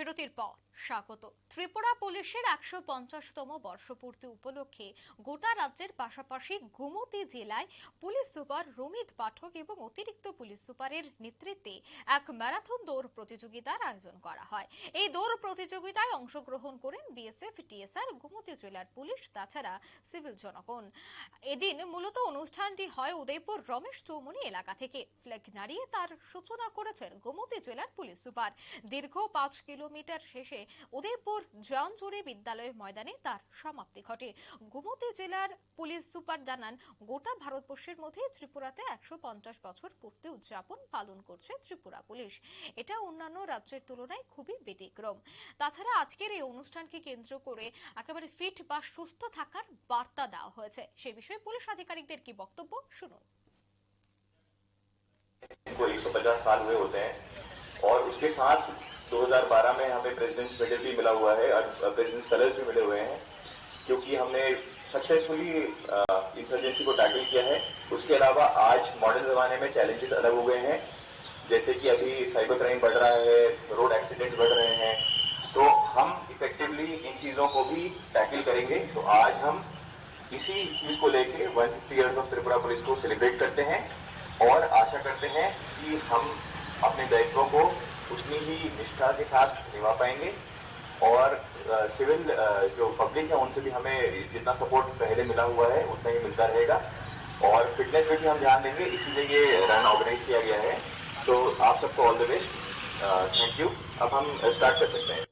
বিরতির পর। স্বাগত। ত্রিপুরা পুলিশের একশো পঞ্চাশতম বর্ষপূর্তি উপলক্ষে গোটা রাজ্যের পাশাপাশি গোমতী জেলায় পুলিশ সুপার রমিত পাঠক এবং অতিরিক্ত পুলিশ সুপারের নেতৃত্বে এক ম্যারাথন দৌড় প্রতিযোগিতার আয়োজন করা হয়। এই দৌড় প্রতিযোগিতায় অংশগ্রহণ করেন বিএসএফ, টিএসআর, গোমতী জেলার পুলিশ, তাছাড়া সিভিল জনগণ। এদিন মূলত অনুষ্ঠানটি হয় উদয়পুর রমেশ চৌমুনি এলাকা থেকে। ফ্ল্যাগ নাড়িয়ে তার সূচনা করেছেন গোমতী জেলার পুলিশ সুপার। দীর্ঘ পাঁচ কিলোমিটার শেষে উদয়পুর জয়ানজুড়ি বিদ্যালয় ময়দানে তার সমাপ্তি ঘটে গোমতী জেলার পুলিশ সুপার জানান গোটা ভারতবর্ষের মধ্যে ত্রিপুরাতে একশো পঞ্চাশ বছর পূর্তি উদযাপন পালন করছে ত্রিপুরা পুলিশ এটা অন্যান্য রাজ্যের তুলনায় খুবই ব্যতিক্রম তাছাড়া আজকের এই অনুষ্ঠানকে কেন্দ্র করে একেবারে ফিট বা সুস্থ থাকার বার্তা দেওয়া হয়েছে সে বিষয়ে পুলিশ আধিকারিকদের কি বক্তব্য শুনুন को 150 साल हुए होते हैं और उसके साथ 2012 में हमें प्रेसिडेंट्स मेडल भी मिला हुआ है, और प्रेसिडेंट्स कलर्स भी मिले हुए हैं, क्योंकि हमने सक्सेसफुली इंसर्जेंसी को टैकल किया है। उसके अलावा आज मॉडर्न जमाने में चैलेंजेस अलग हो गए हैं, जैसे कि अभी साइबर क्राइम बढ़ रहा है रोड एक्सीडेंट बढ़ रहे हैं। तो हम इफेक्टिवली इन चीज़ों को भी टैकल करेंगे। तो आज हम इसी चीज़ को लेके one fifty years of Tripura police को सेलिब्रेट करते हैं, और आशा करते हैं कि हम अपने दायित्वों को उतनी ही निष्ठा के साथ निभा पाएँगे। और सिविल जो पब्लिक है, उनसे भी हमें जितना सपोर्ट पहले मिला हुआ है, उतना ही मिलता रहेगा। और फिटनेस पे भी हम ध्यान देंगे, इसीलिए ये रन ऑर्गेनाइज किया गया है। तो आप सबको all the best thank you अब हम स्टार्ट कर सकते हैं।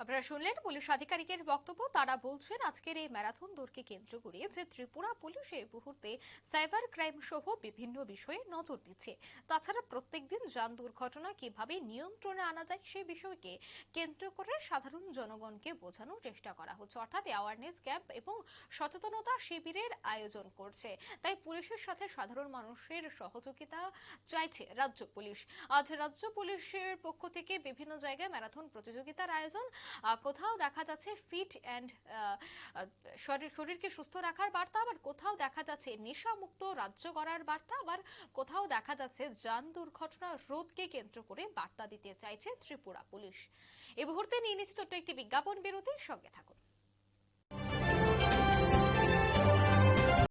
আপনারা শুনলেন পুলিশ আধিকারিকের বক্তব্য। তারা বলছেন, আজকের এই ম্যারাথন দৌড়কে কেন্দ্র করে যে ত্রিপুরা পুলিশ এই মুহূর্তে সাইবার ক্রাইম সহ বিভিন্ন বিষয়ে নজর দিচ্ছে। তাছাড়া প্রত্যেকদিন যান দুর্ঘটনা কীভাবে নিয়ন্ত্রণে আনা যায় সেই বিষয়কে কেন্দ্র করে সাধারণ জনগণকে বোঝানোর চেষ্টা করা হচ্ছে। অর্থাৎ অ্যাওয়ারনেস ক্যাম্প এবং সচেতনতা শিবিরের আয়োজন করছে। তাই পুলিশের সাথে সাধারণ মানুষের সহযোগিতা চাইছে রাজ্য পুলিশ। আজ রাজ্য পুলিশের পক্ষ থেকে বিভিন্ন জায়গায় ম্যারাথন প্রতিযোগিতার আয়োজন কোথাও দেখা যাচ্ছে ফিট অ্যান্ড শরীর শরীরকে সুস্থ রাখার বার্তা, আবার কোথাও দেখা যাচ্ছে নেশামুক্ত রাজ্য গড়ার বার্তা, আবার কোথাও দেখা যাচ্ছে যান দুর্ঘটনা রোধকে কেন্দ্র করে বার্তা দিতে চাইছে ত্রিপুরা পুলিশ। এই মুহূর্তে নিয়ে নিচ্ছি ছোট্ট একটি বিজ্ঞাপন বিরতির সঙ্গে থাকুন।